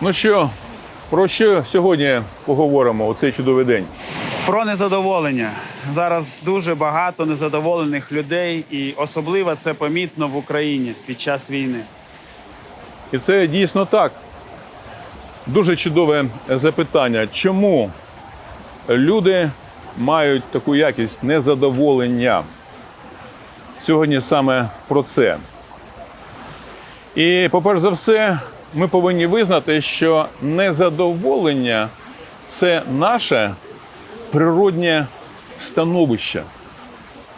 Ну що, про що сьогодні поговоримо у цей чудовий день? Про незадоволення. Зараз дуже багато незадоволених людей, і особливо це помітно в Україні під час війни. І це дійсно так. Дуже чудове запитання. Чому люди мають таку якість незадоволення? Сьогодні саме про це. І, по-перше за все, ми повинні визнати, що незадоволення це наше природнє становище.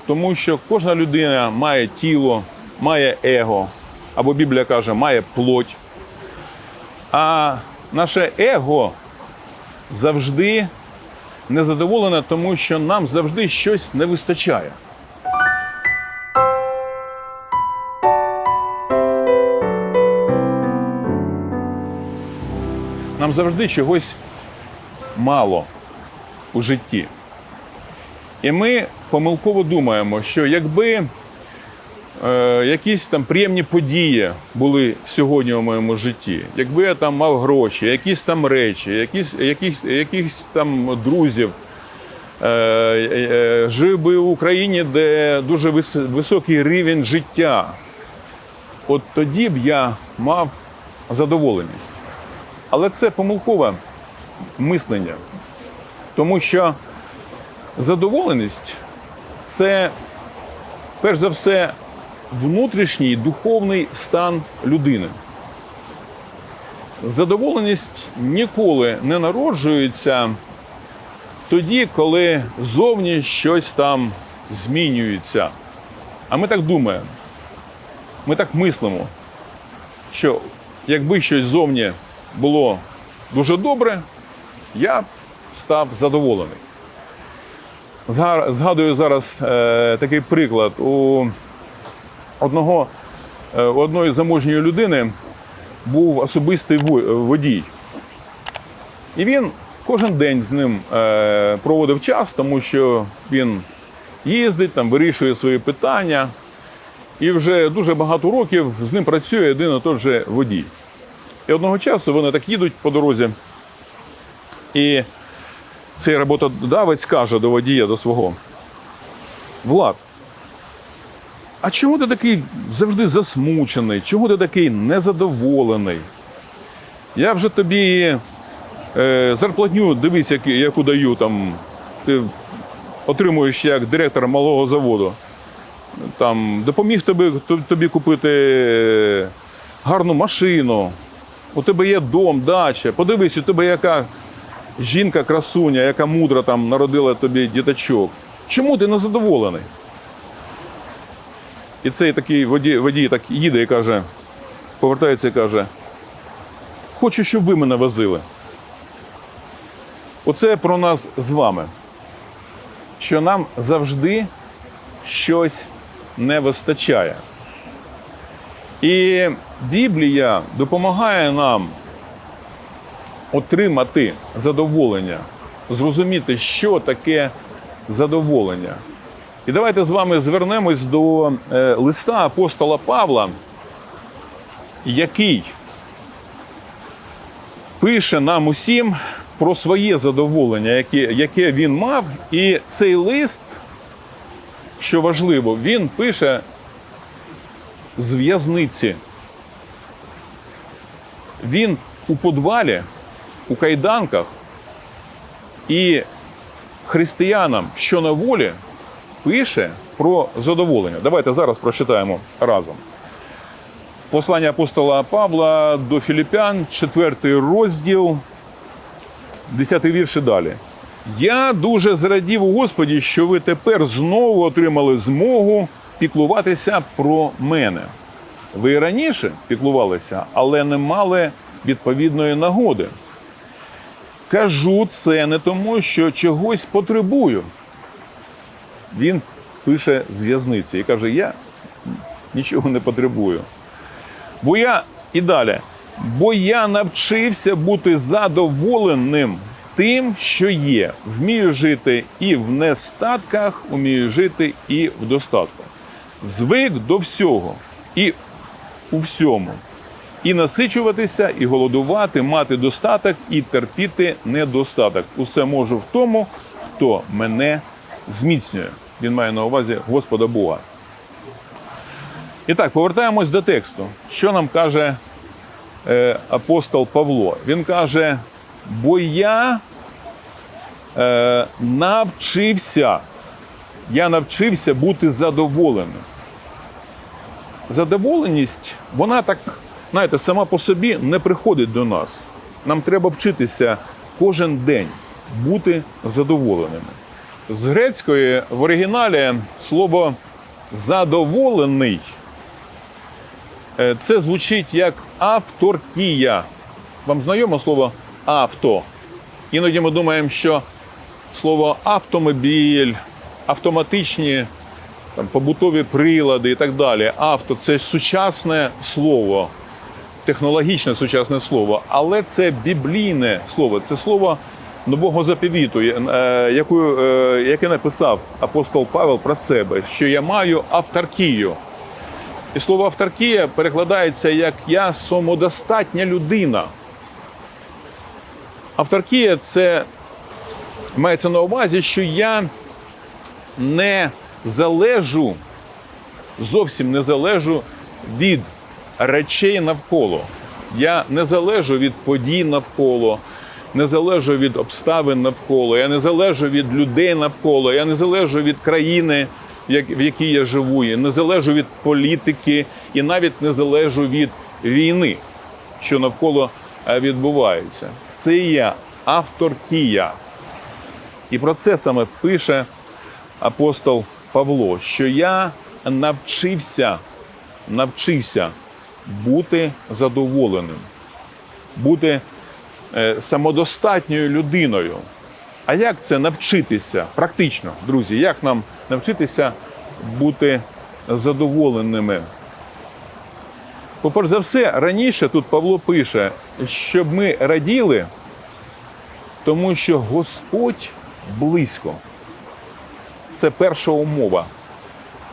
Тому що кожна людина має тіло, має его, або Біблія каже, має плоть. А наше его завжди незадоволене, тому що нам завжди щось не вистачає. Нам завжди чогось мало у житті. І ми помилково думаємо, що якби е, якісь там приємні події були сьогодні у моєму житті, якби я там мав гроші, якісь там речі, якісь, якісь, якісь там друзів, е, е, жив би в Україні, де дуже вис- високий рівень життя, от тоді б я мав задоволеність. Але це помилкове мислення, тому що задоволеність це перш за все внутрішній духовний стан людини. Задоволеність ніколи не народжується тоді, коли зовні щось там змінюється. А ми так думаємо, ми так мислимо, що якби щось зовні було дуже добре, я став задоволений. Згадую зараз е, такий приклад. У одного е, у одної заможньої людини був особистий водій. І він кожен день з ним е, проводив час, тому що він їздить, там, вирішує свої питання. І вже дуже багато років з ним працює один і той же водій. І одного часу вони так їдуть по дорозі. І цей роботодавець каже до водія до свого: Влад, а чому ти такий завжди засмучений? Чому ти такий незадоволений? Я вже тобі е, зарплатню, дивись, як- яку даю там. Ти отримуєш як директор малого заводу. Там, допоміг тобі, тобі- тобі купити е, гарну машину. У тебе є дом, дача. Подивись, у тебе яка жінка красуня, яка мудра там народила тобі діточок. Чому ти не задоволений? І цей такий водій, водій так їде і каже, повертається і каже: Хочу, щоб ви мене возили. Оце про нас з вами. Що нам завжди щось не вистачає. І Біблія допомагає нам отримати задоволення, зрозуміти, що таке задоволення. І давайте з вами звернемось до е, листа апостола Павла, який пише нам усім про своє задоволення, яке, яке він мав. І цей лист, що важливо, він пише з в'язниці. Він у подвалі, у кайданках, і християнам, що на волі, пише про задоволення. Давайте зараз прочитаємо разом. Послання апостола Павла до Філіпян, 4 розділ, 10 вірш далі. Я дуже зрадів у Господі, що ви тепер знову отримали змогу піклуватися про мене. Ви і раніше піклувалися, але не мали відповідної нагоди. Кажу це не тому, що чогось потребую. Він пише з в'язниці і каже: Я нічого не потребую. Бо я і далі. Бо я навчився бути задоволеним тим, що є. Вмію жити і в нестатках, вмію жити і в достатку. Звик до всього і у всьому І насичуватися, і голодувати, мати достаток, і терпіти недостаток. Усе можу в тому, хто мене зміцнює. Він має на увазі Господа Бога. І так, повертаємось до тексту. Що нам каже е, апостол Павло? Він каже: бо я е, навчився, я навчився бути задоволеним. Задоволеність, вона так, знаєте, сама по собі не приходить до нас. Нам треба вчитися кожен день бути задоволеними. З грецької в оригіналі слово задоволений Е, це звучить як авторкія. Вам знайомо слово авто? Іноді ми думаємо, що слово автомобіль, автоматичні там, побутові прилади і так далі. Авто це сучасне слово, технологічне сучасне слово, але це біблійне слово, це слово нового заповіту, е, е, яке написав апостол Павел про себе, що я маю авторкію. І слово авторкія перекладається як я самодостатня людина. Авторкія це мається на увазі, що я не залежу, зовсім не залежу від речей навколо. Я не залежу від подій навколо, не залежу від обставин навколо, я не залежу від людей навколо, я не залежу від країни, в якій я живу, я не залежу від політики і навіть не залежу від війни, що навколо е, відбувається. Це і є авторкія. І про це саме пише апостол Павло, що я навчився, навчився бути задоволеним, бути е, самодостатньою людиною. А як це навчитися практично, друзі? Як нам навчитися бути задоволеними? Попри за все, раніше тут Павло пише, щоб ми раділи, тому що Господь близько. Це перша умова.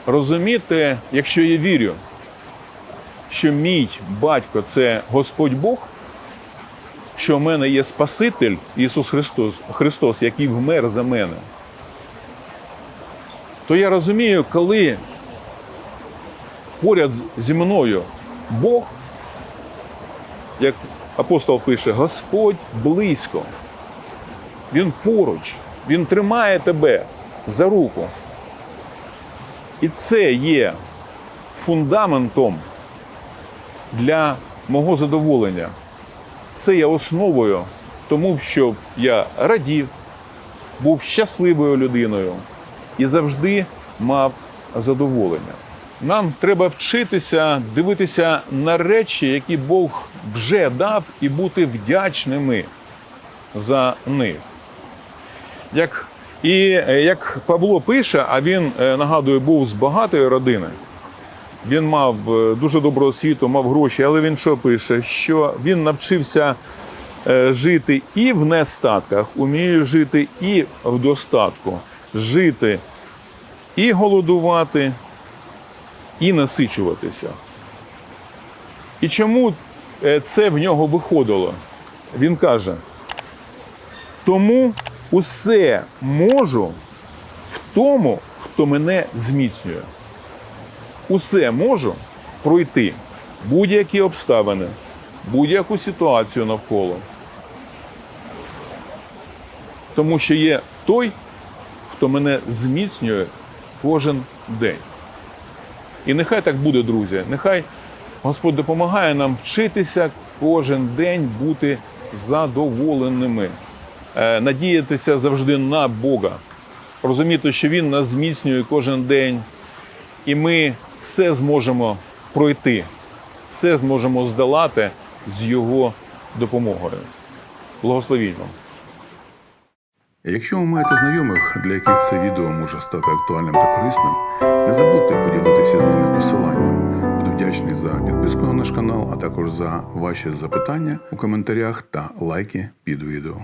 Розуміти, якщо я вірю, що мій батько це Господь Бог, що в мене є Спаситель Ісус Христос, Христос, який вмер за мене, то я розумію, коли поряд зі мною Бог, як апостол пише, Господь близько. Він поруч, Він тримає тебе за руку. І це є фундаментом для мого задоволення. Це є основою тому, щоб я радів, був щасливою людиною і завжди мав задоволення. Нам треба вчитися дивитися на речі, які Бог вже дав, і бути вдячними за них. Як, і е, як Павло пише, а він, е, нагадую, був з багатої родини. Він мав е, дуже добру освіту, мав гроші, але він що пише? Що він навчився жити і в нестатках, уміє жити і в достатку, жити і голодувати, і насичуватися. І чому це в нього виходило? Він каже: тому усе можу в тому, хто мене зміцнює. Усе можу пройти будь-які обставини, будь-яку ситуацію навколо. Тому що є той, хто мене зміцнює кожен день. І нехай так буде, друзі. Нехай Господь допомагає нам вчитися кожен день бути задоволеними, надіятися завжди на Бога, розуміти, що Він нас зміцнює кожен день, і ми все зможемо пройти, все зможемо здолати з Його допомогою. Благословінь вам! Якщо ви маєте знайомих, для яких це відео може стати актуальним та корисним, не забудьте поділитися з ними посиланням. Буду вдячний за підписку на наш канал, а також за ваші запитання у коментарях та лайки під відео.